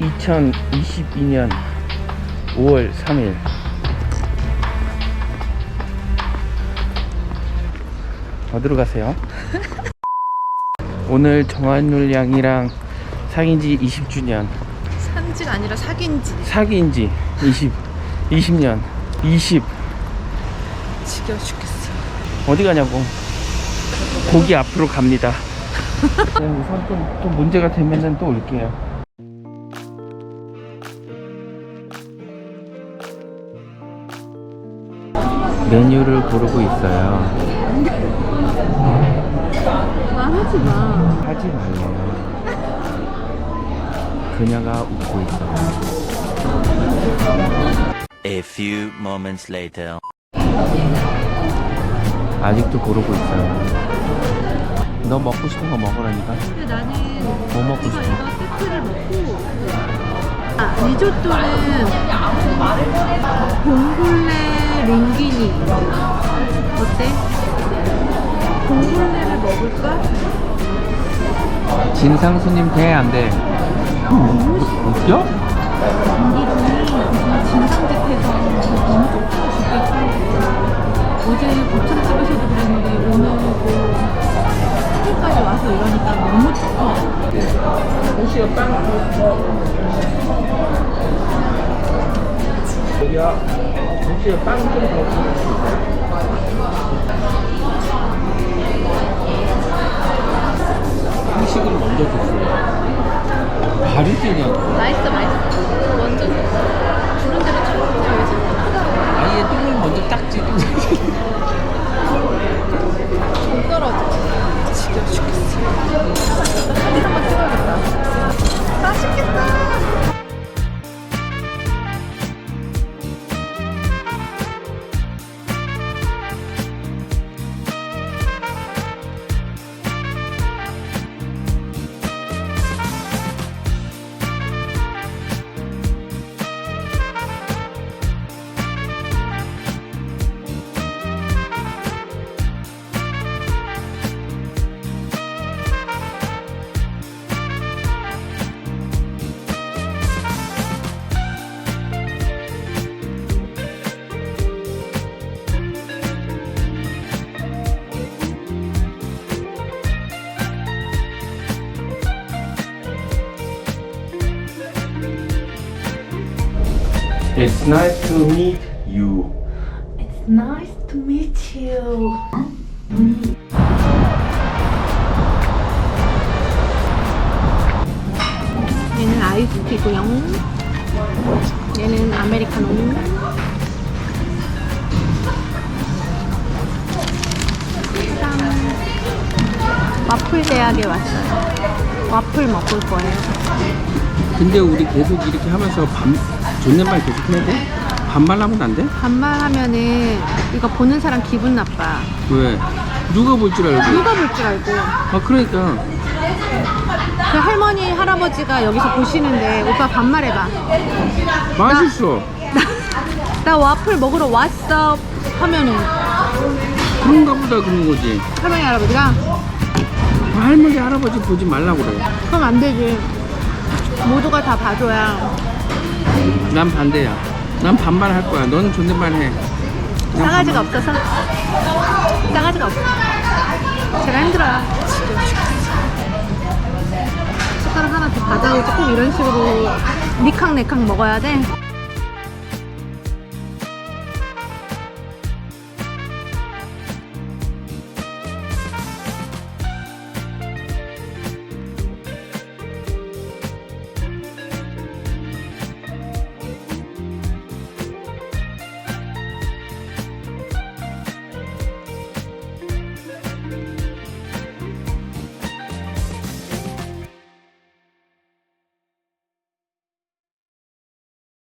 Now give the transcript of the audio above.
2022년 5월 3일. 어디로 가세요? 오늘 정한율 양이랑 사귄 지 20주년. 산지가 아니라 사귄지. 사귄 지 20, 20년. 20 지겨워 죽겠어. 어디 가냐고. 거기 앞으로 갑니다. 네, 우선 또, 또 문제가 되면은 또 올게요 메뉴를 고르고 있어요. 말하지 마. 하지 말래요. 그녀가 웃고 있어요. A few moments later. 아직도 고르고 있어요. 너 먹고 싶은 거 먹으라니까. 근데 나는 뭐 먹고 싶어? 이거 세트를 먹고. 아 리조또는 봉골레 링기니 어때? 봉골레를 먹을까? 진상 손님 돼 안 돼? 웃겨? 진상짓해서 너무 쪽지가 죽겠고 어제 고창집에서도 그랬는데 오늘 또 서울까지 와서 이러니까 너무 춥어 혹시 빵? 여기요. 혹시 빵좀 더 주실 수 있어요? 한식을 먼저 줬어요. 발이 뛰냐고. 맛있어 맛있어 완전 주는 It's nice to meet you. Nice to meet you 얘는 아이스티고요 얘는 아메리카노 짠. 와플 대학에 왔어요 와플 먹을 거예요 근데 우리 계속 이렇게 하면서 반 존댓말 계속 해야 돼? 반말하면 안 돼? 반말하면은 이거 보는 사람 기분 나빠 왜? 누가 볼 줄 알고? 누가 볼 줄 알고 아 그러니까 그 할머니 할아버지가 여기서 보시는데 오빠 반말해봐 맛있어. 나 와플 먹으러 왔어 하면은 그런가 보다 그런 거지. 할머니 할아버지가 할머니 할아버지 보지 말라고 그래. 그럼 안 되지 모두가 다 봐줘야 난 반대야. 난 반말 할 거야. 너는 존댓말 해. 난 싸가지가. 없어서 싸가지가 없어 제가 힘들어요 숟가락 하나 더 가져오고 꼭 이런 식으로 니캉 네캉 먹어야 돼